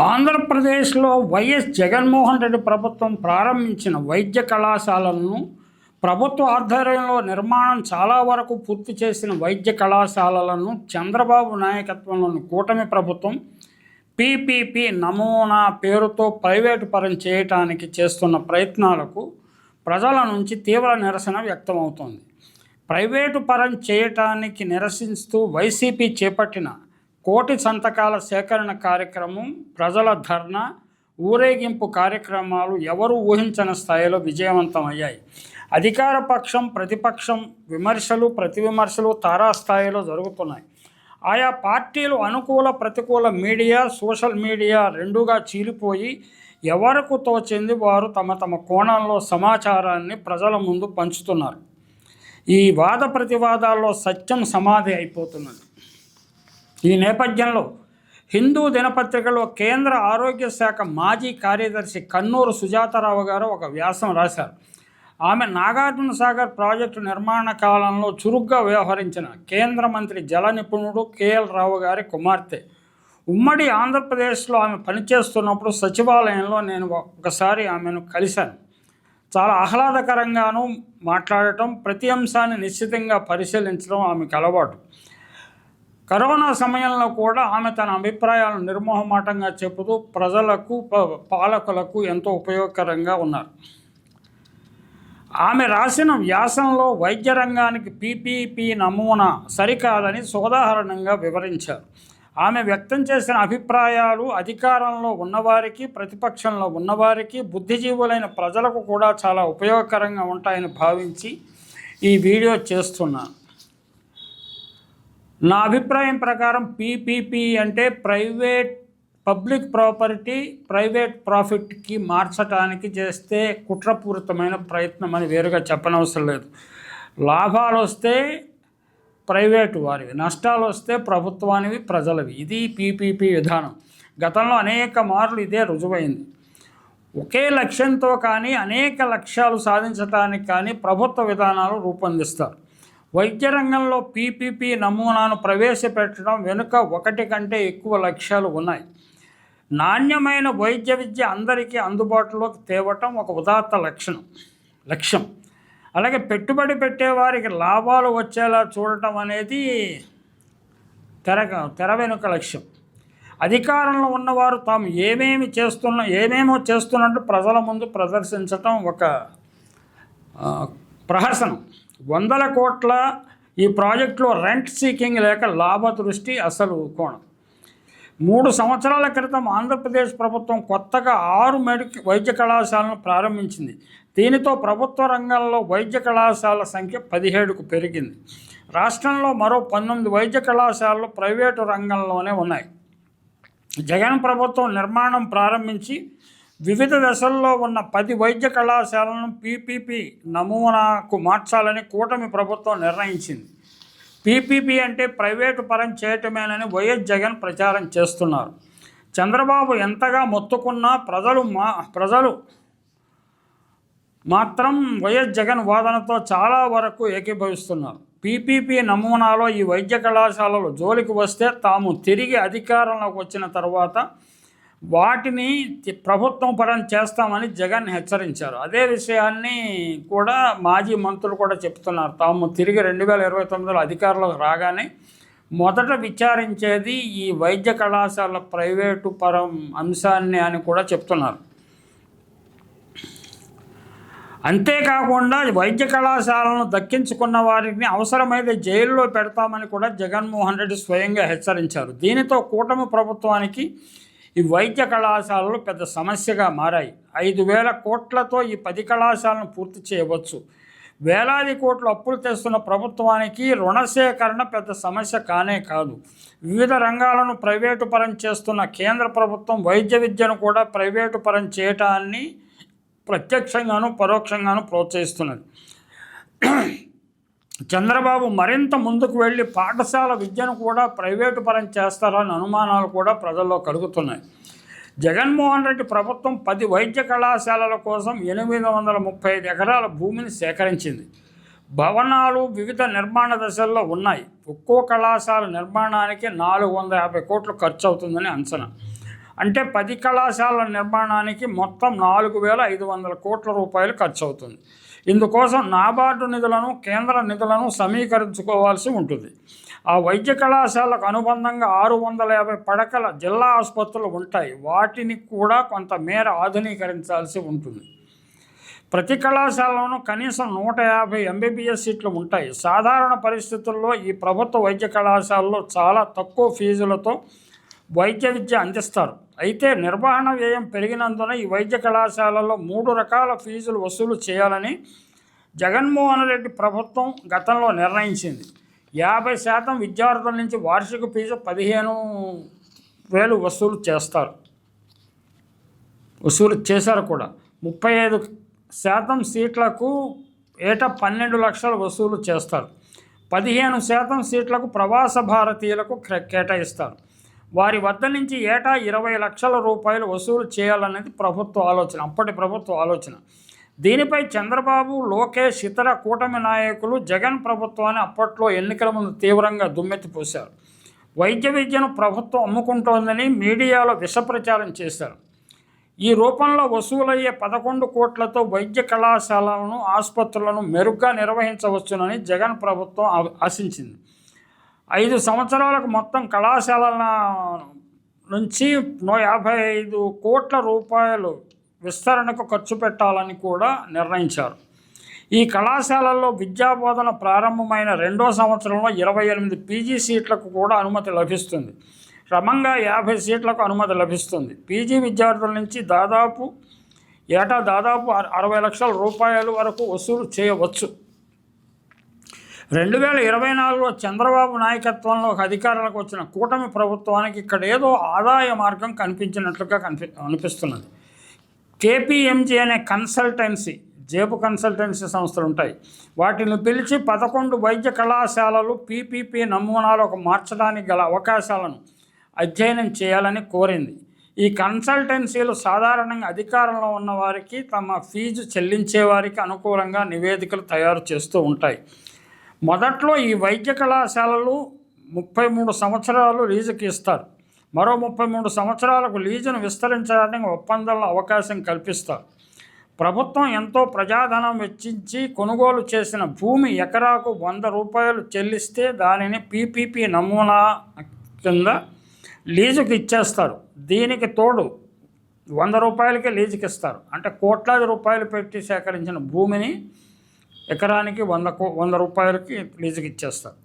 ఆంధ్రప్రదేశ్లో వైఎస్ జగన్మోహన్ రెడ్డి ప్రభుత్వం ప్రారంభించిన వైద్య కళాశాలలను ప్రభుత్వ ఆధ్వర్యంలో నిర్మాణం చాలా వరకు పూర్తి చేసిన వైద్య కళాశాలలను చంద్రబాబు నాయకత్వంలోని కూటమి ప్రభుత్వం పీపీపీ నమూనా పేరుతో ప్రైవేటు పరం చేయటానికి చేస్తున్న ప్రయత్నాలకు ప్రజల నుంచి తీవ్ర నిరసన వ్యక్తమవుతోంది. ప్రైవేటు పరం చేయటానికి నిరసిస్తూ వైసీపీ చేపట్టిన కోటి సంతకాల సేకరణ కార్యక్రమం ప్రజల ధర్నా ఊరేగింపు కార్యక్రమాలు ఎవరు ఊహించని స్థాయిలో విజయవంతమయ్యాయి. అధికార పక్షం ప్రతిపక్షం విమర్శలు ప్రతి విమర్శలు తారాస్థాయిలో జరుగుతున్నాయి. ఆయా పార్టీలు అనుకూల ప్రతికూల మీడియా సోషల్ మీడియా రెండుగా చీలిపోయి ఎవరకు తోచింది వారు తమ తమ కోణంలో సమాచారాన్ని ప్రజల ముందు పంచుతున్నారు. ఈ వాద ప్రతివాదాల్లో సత్యం సమాధి అయిపోతున్నది. ఈ నేపథ్యంలో హిందూ దినపత్రికలో కేంద్ర ఆరోగ్య శాఖ మాజీ కార్యదర్శి కన్నూరు సుజాతారావు గారు ఒక వ్యాసం రాశారు. ఆమె నాగార్జున సాగర్ ప్రాజెక్టు నిర్మాణ కాలంలో చురుగ్గా వ్యవహరించిన కేంద్ర మంత్రి జల నిపుణుడు కేఎల్ రావు గారి కుమార్తె. ఉమ్మడి ఆంధ్రప్రదేశ్లో ఆమె పనిచేస్తున్నప్పుడు సచివాలయంలో నేను ఒకసారి ఆమెను కలిశాను. చాలా ఆహ్లాదకరంగాను మాట్లాడటం ప్రతి అంశాన్ని నిశ్చితంగా పరిశీలించడం ఆమెకు అలవాటు. కరోనా సమయంలో కూడా ఆమె తన అభిప్రాయాలను నిర్మోహమాటంగా చెబుతూ ప్రజలకు ప- పాలకులకు ఎంతో ఉపయోగకరంగా ఉన్నారు. ఆమె రాసిన వ్యాసంలో వైద్య రంగానికి పీపీపీ నమూనా సరికాదని సోదాహరణంగా వివరించారు. ఆమె వ్యక్తం చేసిన అభిప్రాయాలు అధికారంలో ఉన్నవారికి ప్రతిపక్షంలో ఉన్నవారికి బుద్ధిజీవులైన ప్రజలకు కూడా చాలా ఉపయోగకరంగా ఉంటాయని భావించి ఈ వీడియో చేస్తున్నాను. నా అభిప్రాయం ప్రకారం పీపీపీ అంటే ప్రైవేట్ పబ్లిక్ ప్రాపర్టీ ప్రైవేట్ ప్రాఫిట్కి మార్చడానికి చేస్తే కుట్రపూరితమైన ప్రయత్నం అని వేరుగా చెప్పనవసరం లేదు. లాభాలు వస్తే ప్రైవేటు వారివి నష్టాలు వస్తే ప్రభుత్వానివి ప్రజలవి. ఇది పీపీపీ విధానం. గతంలో అనేక మార్లు ఇదే రుజువైంది. ఒకే లక్ష్యంతో కానీ అనేక లక్ష్యాలు సాధించడానికి కానీ ప్రభుత్వ విధానాలు రూపొందిస్తారు. వైద్య రంగంలో పీపీపీ నమూనాను ప్రవేశపెట్టడం వెనుక ఒకటి కంటే ఎక్కువ లక్ష్యాలు ఉన్నాయి. నాణ్యమైన వైద్య విద్య అందరికీ అందుబాటులోకి తేవటం ఒక ఉదాత్త లక్షణం లక్ష్యం. అలాగే పెట్టుబడి పెట్టేవారికి లాభాలు వచ్చేలా చూడటం అనేది తెర తెర వెనుక లక్ష్యం. అధికారంలో ఉన్నవారు తాము ఏమేమి చేస్తున్న ఏమేమో చేస్తున్నట్టు ప్రజల ముందు ప్రదర్శించటం ఒక ప్రహసనం. వందల కోట్ల ఈ ప్రాజెక్టులో రెంట్ సీకింగ్ లేక లాభ దృష్టి అసలు కోణం. మూడు సంవత్సరాల క్రితం ఆంధ్రప్రదేశ్ ప్రభుత్వం కొత్తగా ఆరు మెడికల్ వైద్య కళాశాలను ప్రారంభించింది. దీనితో ప్రభుత్వ రంగంలో వైద్య కళాశాల సంఖ్య పదిహేడుకు పెరిగింది. రాష్ట్రంలో మరో పంతొమ్మిది వైద్య కళాశాలలు ప్రైవేటు రంగంలోనే ఉన్నాయి. జగన్ ప్రభుత్వం నిర్మాణం ప్రారంభించి వివిధ దశల్లో ఉన్న పది వైద్య కళాశాలను పీపీపీ నమూనాకు మార్చాలని కూటమి ప్రభుత్వం నిర్ణయించింది. పీపీపీ అంటే ప్రైవేటు పరం చేయటమేనని వైఎస్ జగన్ ప్రచారం చేస్తున్నారు. చంద్రబాబు ఎంతగా మొత్తుకున్నా ప్రజలు మా ప్రజలు మాత్రం వైఎస్ జగన్ వాదనతో చాలా వరకు ఏకీభవిస్తున్నారు. పీపీపీ నమూనాలో ఈ వైద్య కళాశాలలు జోలికి వస్తే తాము తిరిగి అధికారంలోకి వచ్చిన తర్వాత వాటిని ప్రభుత్వం పరం చేస్తామని జగన్ హెచ్చరించారు. అదే విషయాన్ని కూడా మాజీ మంత్రులు కూడా చెప్తున్నారు. తాము తిరిగి రెండు వేల ఇరవై తొమ్మిదిలో అధికారంలోకి రాగానే మొదట విచారించేది ఈ వైద్య కళాశాల ప్రైవేటు పరం అంశాన్ని అని కూడా చెప్తున్నారు. అంతేకాకుండా వైద్య కళాశాలను దక్కించుకున్న వారిని అవసరమైతే జైల్లో పెడతామని కూడా జగన్మోహన్ రెడ్డి స్వయంగా హెచ్చరించారు. దీనితో కూటమి ప్రభుత్వానికి ఈ వైద్య కళాశాలలు పెద్ద సమస్యగా మారాయి. ఐదు వేల కోట్లతో ఈ పది కళాశాలను పూర్తి చేయవచ్చు. వేలాది కోట్లు అప్పులు తెస్తున్న ప్రభుత్వానికి రుణ సేకరణ పెద్ద సమస్య కానే కాదు. వివిధ రంగాలను ప్రైవేటు పరం చేస్తున్న కేంద్ర ప్రభుత్వం వైద్య విద్యను కూడా ప్రైవేటు పరం చేయటాన్ని ప్రత్యక్షంగాను పరోక్షంగాను ప్రోత్సహిస్తున్నది. చంద్రబాబు మరింత ముందుకు వెళ్ళి పాఠశాల విద్యను కూడా ప్రైవేటు పరం చేస్తారని అనుమానాలు కూడా ప్రజల్లో కలుగుతున్నాయి. జగన్మోహన్ రెడ్డి ప్రభుత్వం పది వైద్య కళాశాలల కోసం ఎనిమిది వందల ముప్పై ఐదు ఎకరాల భూమిని సేకరించింది. భవనాలు వివిధ నిర్మాణ దశల్లో ఉన్నాయి. ఒక్కో కళాశాల నిర్మాణానికి నాలుగు వందల యాభై కోట్లు ఖర్చు అవుతుందని అంచనా. అంటే పది కళాశాలల నిర్మాణానికి మొత్తం నాలుగు వేల ఐదు వందల కోట్ల రూపాయలు ఖర్చు అవుతుంది. ఇందుకోసం నాబార్డు నిధులను కేంద్ర నిధులను సమీకరించుకోవాల్సి ఉంటుంది. ఆ వైద్య కళాశాలకు అనుబంధంగా ఆరు వందల యాభై పడకల జిల్లా ఆసుపత్రులు ఉంటాయి. వాటిని కూడా కొంతమేర ఆధునీకరించాల్సి ఉంటుంది. ప్రతి కళాశాలలోనూ కనీసం నూట యాభై ఎంబీబీఎస్ సీట్లు ఉంటాయి. సాధారణ పరిస్థితుల్లో ఈ ప్రభుత్వ వైద్య కళాశాలలో చాలా తక్కువ ఫీజులతో వైద్య విద్య అందిస్తారు. అయితే నిర్వహణ వ్యయం పెరిగినందున ఈ వైద్య కళాశాలలో మూడు రకాల ఫీజులు వసూలు చేయాలని జగన్మోహన్ రెడ్డి ప్రభుత్వం గతంలో నిర్ణయించింది. యాభై శాతం విద్యార్థుల నుంచి వార్షిక ఫీజు పదిహేను వేలు వసూలు చేస్తారు. వసూలు చేశారు కూడా. ముప్పై ఐదు శాతం సీట్లకు ఏటా పన్నెండు లక్షలు వసూలు చేస్తారు. పదిహేను శాతం సీట్లకు ప్రవాస భారతీయులకు కేటాయిస్తారు. వారి వద్ద నుంచి ఏటా ఇరవై లక్షల రూపాయలు వసూలు చేయాలనేది ప్రభుత్వ ఆలోచన అప్పటి ప్రభుత్వ ఆలోచన. దీనిపై చంద్రబాబు లోకేష్ ఇతర కూటమి నాయకులు జగన్ ప్రభుత్వాన్ని అప్పట్లో ఎన్నికల ముందు తీవ్రంగా దుమ్మెత్తిపోశారు వైద్య విద్యను ప్రభుత్వం అమ్ముకుంటోందని మీడియాలో విషప్రచారం చేశారు. ఈ రూపంలో వసూలయ్యే పదకొండు కోట్లతో వైద్య కళాశాలలను ఆసుపత్రులను మెరుగ్గా నిర్వహించవచ్చునని జగన్ ప్రభుత్వం ఆ- ఆశించింది. ఐదు సంవత్సరాలకు మొత్తం కళాశాలల నుంచి యాభై ఐదు కోట్ల రూపాయలు విస్తరణకు ఖర్చు పెట్టాలని కూడా నిర్ణయించారు. ఈ కళాశాలల్లో విద్యాబోధన ప్రారంభమైన రెండో సంవత్సరంలో ఇరవై ఎనిమిది పీజీ సీట్లకు కూడా అనుమతి లభిస్తుంది. క్రమంగా యాభై సీట్లకు అనుమతి లభిస్తుంది. పీజీ విద్యార్థుల నుంచి దాదాపు ఏటా దాదాపు అరవై లక్షల రూపాయల వరకు వసూలు చేయవచ్చు. రెండు వేల ఇరవై నాలుగులో చంద్రబాబు నాయకత్వంలో ఒక అధికారులకు వచ్చిన కూటమి ప్రభుత్వానికి ఇక్కడ ఏదో ఆదాయ మార్గం కనిపించినట్లుగా కనిపి అనిపిస్తున్నది. కేపీఎంజీ అనే కన్సల్టెన్సీ జేబు కన్సల్టెన్సీ సంస్థలు ఉంటాయి. వాటిని పిలిచి పదకొండు వైద్య కళాశాలలు పీపీపీ నమూనాలకు మార్చడానికి గల అవకాశాలను అధ్యయనం చేయాలని కోరింది. ఈ కన్సల్టెన్సీలు సాధారణంగా అధికారంలో ఉన్న వారికి తమ ఫీజు చెల్లించే వారికి అనుకూలంగా నివేదికలు తయారు చేస్తూ ఉంటాయి. మొదట్లో ఈ వైద్య కళాశాలలు ముప్పై మూడు సంవత్సరాలు లీజుకి ఇస్తారు. మరో ముప్పై మూడు సంవత్సరాలకు లీజును విస్తరించడానికి ఒప్పందంలో అవకాశం కల్పిస్తారు. ప్రభుత్వం ఎంతో ప్రజాధనం వెచ్చించి కొనుగోలు చేసిన భూమి ఎకరాకు వంద రూపాయలు చెల్లిస్తే దానిని పీపీపీ నమూనా కింద లీజుకి ఇచ్చేస్తారు. దీనికి తోడు వంద రూపాయలకే లీజుకి ఇస్తారు. అంటే కోట్లాది రూపాయలు పెట్టి సేకరించిన భూమిని ఎకరానికి వంద కో వంద రూపాయలకి లీజుకి ఇచ్చేస్తారు.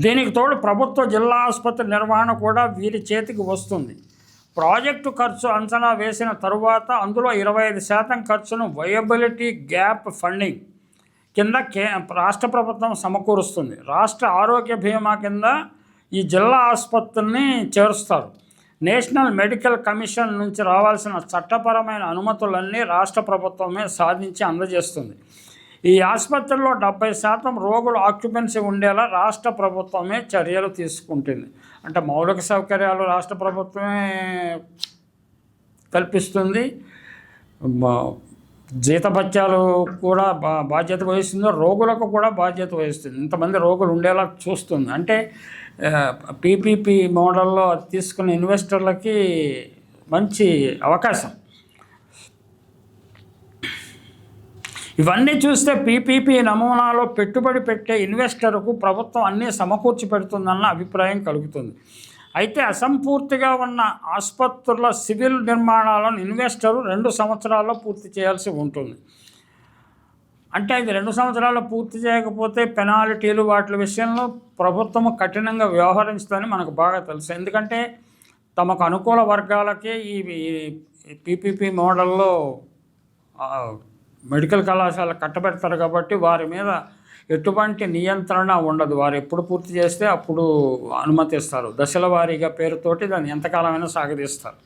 దీనికి తోడు ప్రభుత్వ జిల్లా ఆసుపత్రి నిర్వహణ కూడా వీరి చేతికి వస్తుంది. ప్రాజెక్టు ఖర్చు అంచనా వేసిన తరువాత అందులో ఇరవై ఐదు శాతం ఖర్చును వయబిలిటీ గ్యాప్ ఫండింగ్ కింద కే రాష్ట్ర ప్రభుత్వం సమకూరుస్తుంది. రాష్ట్ర ఆరోగ్య బీమా కింద ఈ జిల్లా ఆసుపత్రిని చేరుస్తారు. నేషనల్ మెడికల్ కమిషన్ నుంచి రావాల్సిన చట్టపరమైన అనుమతులన్నీ రాష్ట్ర ప్రభుత్వమే సాధించి అందజేస్తుంది. ఈ ఆసుపత్రిలో డెబ్బై శాతం రోగులు ఆక్యుపెన్సీ ఉండేలా రాష్ట్ర ప్రభుత్వమే చర్యలు తీసుకుంటుంది. అంటే మౌలిక సౌకర్యాలు రాష్ట్ర ప్రభుత్వమే కల్పిస్తుంది. జీతభత్యాలు కూడా బా బాధ్యత వహిస్తుంది. రోగులకు కూడా బాధ్యత వహిస్తుంది. ఇంతమంది రోగులు ఉండేలా చూస్తుంది. అంటే పీపీపీ మోడల్లో తీసుకున్న ఇన్వెస్టర్లకి మంచి అవకాశం. ఇవన్నీ చూస్తే పీపీపీ నమూనాలో పెట్టుబడి పెట్టే ఇన్వెస్టర్కు ప్రభుత్వం అన్నీ సమకూర్చి పెడుతుందన్న అభిప్రాయం కలుగుతుంది. అయితే అసంపూర్తిగా ఉన్న ఆసుపత్రుల సివిల్ నిర్మాణాలను ఇన్వెస్టరు రెండు సంవత్సరాల్లో పూర్తి చేయాల్సి ఉంటుంది. అంటే ఇది రెండు సంవత్సరాలు పూర్తి చేయకపోతే పెనాల్టీలు వాటి విషయంలో ప్రభుత్వం కఠినంగా వ్యవహరించదని మనకు బాగా తెలుసు. ఎందుకంటే తమకు అనుకూల వర్గాలకే ఈ పీపీపీ మోడల్లో మెడికల్ కళాశాల కట్టబెడతారు కాబట్టి వారి మీద ఎటువంటి నియంత్రణ ఉండదు. వారు ఎప్పుడు పూర్తి చేస్తే అప్పుడు అనుమతిస్తారు. దశల వారీగా పేరుతోటి దాన్ని ఎంతకాలమైనా సాగదీస్తారు.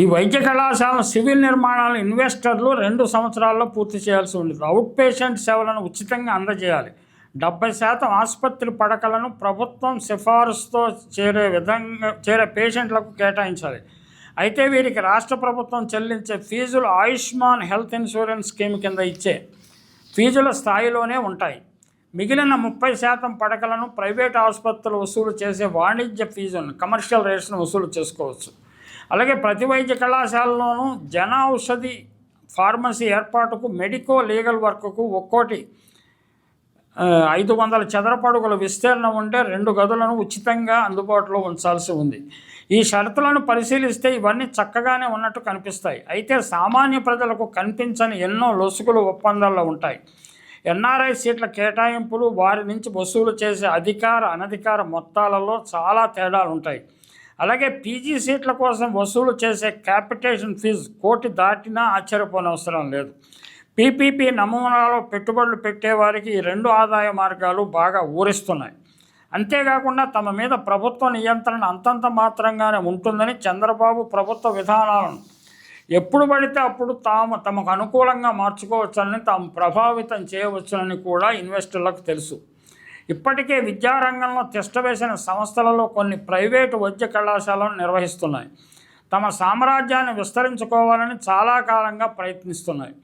ఈ వైద్య కళాశాల సివిల్ నిర్మాణాలు ఇన్వెస్టర్లు రెండు సంవత్సరాల్లో పూర్తి చేయాల్సి ఉంది అవుట్ పేషెంట్ సేవలను ఉచితంగా అందజేయాలి. డెబ్బై శాతం ఆసుపత్రి పడకలను ప్రభుత్వం సిఫారసుతో చేరే విధంగా చేరే పేషెంట్లకు కేటాయించాలి. అయితే వీరికి రాష్ట్ర ప్రభుత్వం చెల్లించే ఫీజులు ఆయుష్మాన్ హెల్త్ ఇన్సూరెన్స్ స్కీమ్ కింద ఇచ్చే ఫీజుల స్థాయిలోనే ఉంటాయి. మిగిలిన ముప్పై శాతం పడకలను ప్రైవేట్ ఆసుపత్రులు వసూలు చేసే వాణిజ్య ఫీజును కమర్షియల్ రేట్స్ను వసూలు చేసుకోవచ్చు. అలాగే ప్రతి వైద్య కళాశాలలోనూ జన ఔషధి ఫార్మసీ ఏర్పాటుకు మెడికో లీగల్ వర్క్కు ఒక్కోటి ఐదు వందల చదరపడుగుల విస్తీర్ణం ఉంటే రెండు గదులను ఉచితంగా అందుబాటులో ఉంచాల్సి ఉంది. ఈ షరతులను పరిశీలిస్తే ఇవన్నీ చక్కగానే ఉన్నట్టు కనిపిస్తాయి. అయితే సామాన్య ప్రజలకు కనిపించని ఎన్నో లొసుగులు ఒప్పందాల్లో ఉంటాయి. ఎన్ఆర్ఐ సీట్ల కేటాయింపులు వారి నుంచి వసూలు చేసే అధికార అనధికార మొత్తాలలో చాలా తేడాలు ఉంటాయి అలాగే పీజీ సీట్ల కోసం వసూలు చేసే క్యాపిటేషన్ ఫీజు కోటి దాటినా ఆశ్చర్యపోనవసరం లేదు. పీపీపీ నమూనాలో పెట్టుబడులు పెట్టేవారికి ఈ రెండు ఆదాయ మార్గాలు బాగా ఊరిస్తున్నాయి. అంతేకాకుండా తమ మీద ప్రభుత్వ నియంత్రణ అంతంత మాత్రంగానే ఉంటుందని చంద్రబాబు ప్రభుత్వ విధానాలను. ఎప్పుడు పడితే అప్పుడు తాము తమకు అనుకూలంగా మార్చుకోవచ్చని తాము ప్రభావితం చేయవచ్చునని కూడా ఇన్వెస్టర్లకు తెలుసు. ఇప్పటికే విద్యారంగంలో తిష్టవేసిన సంస్థలలో కొన్ని ప్రైవేటు వైద్య కళాశాలను నిర్వహిస్తున్నాయి. తమ సామ్రాజ్యాన్ని విస్తరించుకోవాలని చాలా కాలంగా ప్రయత్నిస్తున్నాయి.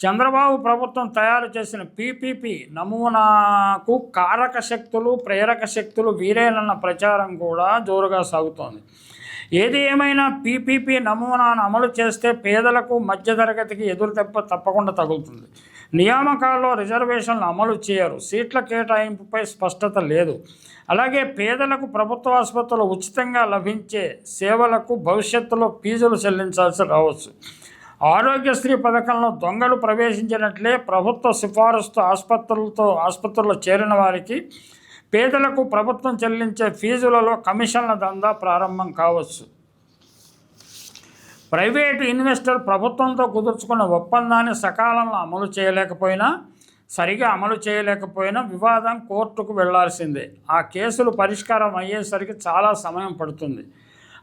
చంద్రబాబు ప్రభుత్వం తయారు చేసిన పీపీపీ నమూనాకు కారక శక్తులు ప్రేరక శక్తులు వీరేనన్న ప్రచారం కూడా జోరుగా సాగుతోంది. ఏది ఏమైనా పీపీపీ నమూనాను అమలు చేస్తే పేదలకు మధ్యతరగతికి ఎదురుదెబ్బ తప్పకుండా తగులుతుంది. నియామకాల్లో రిజర్వేషన్లు అమలు చేయరు. సీట్ల కేటాయింపుపై స్పష్టత లేదు. అలాగే పేదలకు ప్రభుత్వ ఆసుపత్రులు ఉచితంగా లభించే సేవలకు భవిష్యత్తులో ఫీజులు చెల్లించాల్సి రావచ్చు. ఆరోగ్యశ్రీ పథకంలో దొంగలు ప్రవేశించినట్లే ప్రభుత్వ సిఫారసుతో ఆసుపత్రులతో ఆసుపత్రుల్లో చేరిన వారికి పేదలకు ప్రభుత్వం చెల్లించే ఫీజులలో కమిషన్ల దందా ప్రారంభం కావచ్చు. ప్రైవేటు ఇన్వెస్టర్ ప్రభుత్వంతో కుదుర్చుకున్న ఒప్పందాన్ని సకాలంలో అమలు చేయలేకపోయినా సరిగా అమలు చేయలేకపోయినా వివాదం కోర్టుకు వెళ్ళాల్సిందే. ఆ కేసులు పరిష్కారం అయ్యేసరికి చాలా సమయం పడుతుంది.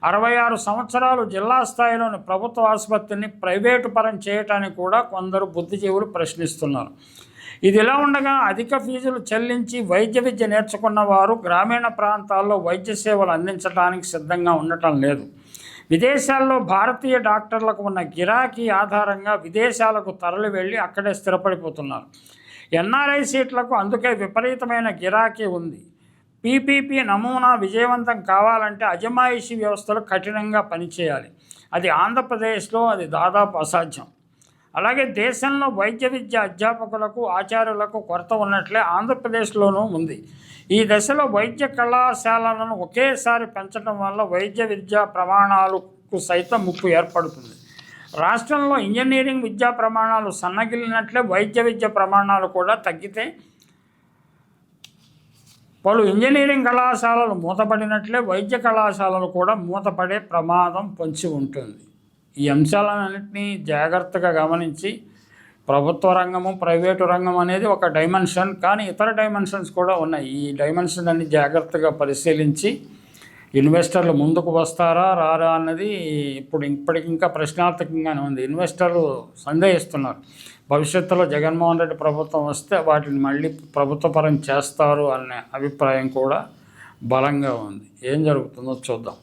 అరవై ఆరు సంవత్సరాలు జిల్లా స్థాయిలోని ప్రభుత్వ ఆసుపత్రిని ప్రైవేటు పరం చేయటానికి కూడా కొందరు బుద్ధిజీవులు ప్రశ్నిస్తున్నారు. ఇది ఇలా ఉండగా అధిక ఫీజులు చెల్లించి వైద్య విద్య నేర్చుకున్న వారు గ్రామీణ ప్రాంతాల్లో వైద్య సేవలు అందించడానికి సిద్ధంగా ఉండటం లేదు. విదేశాల్లో భారతీయ డాక్టర్లకు ఉన్న గిరాకీ ఆధారంగా విదేశాలకు తరలి వెళ్ళి అక్కడే స్థిరపడిపోతున్నారు. ఎన్ఆర్ఐ సీట్లకు అందుకే విపరీతమైన గిరాకీ ఉంది. పీపీపీ నమూనా విజయవంతం కావాలంటే అజమాయిషీ వ్యవస్థలు కఠినంగా పనిచేయాలి. అది ఆంధ్రప్రదేశ్లో అది దాదాపు అసాధ్యం. అలాగే దేశంలో వైద్య విద్య అధ్యాపకులకు ఆచార్యులకు కొరత ఉన్నట్లే ఆంధ్రప్రదేశ్లోనూ ఉంది. ఈ దశలో వైద్య కళాశాలలను ఒకేసారి పెంచడం వల్ల వైద్య విద్యా ప్రమాణాలకు సైతం ముప్పు ఏర్పడుతుంది. రాష్ట్రంలో ఇంజనీరింగ్ విద్యా ప్రమాణాలు సన్నగిలినట్లే వైద్య విద్య ప్రమాణాలు కూడా తగ్గితే పలు ఇంజనీరింగ్ కళాశాలలు మూతపడినట్లే వైద్య కళాశాలలు కూడా మూతపడే ప్రమాదం పొంచి ఉంటుంది. ఈ అంశాలన్నింటినీ జాగ్రత్తగా గమనించి ప్రభుత్వ రంగము ప్రైవేటు రంగం అనేది ఒక డైమెన్షన్ కానీ ఇతర డైమెన్షన్స్ కూడా ఉన్నాయి. ఈ డైమెన్షన్ అన్ని జాగ్రత్తగా పరిశీలించి ఇన్వెస్టర్లు ముందుకు వస్తారా రారా అన్నది ఇప్పుడు ఇప్పటికి ఇంకా ప్రశ్నార్థకంగానే ఉంది. ఇన్వెస్టర్లు సందేహిస్తున్నారు. భవిష్యత్తులో జగన్మోహన్ రెడ్డి ప్రభుత్వం వస్తే వాటిని మళ్ళీ ప్రభుత్వపరం చేస్తారు అనే అభిప్రాయం కూడా బలంగా ఉంది. ఏం జరుగుతుందో చూద్దాం.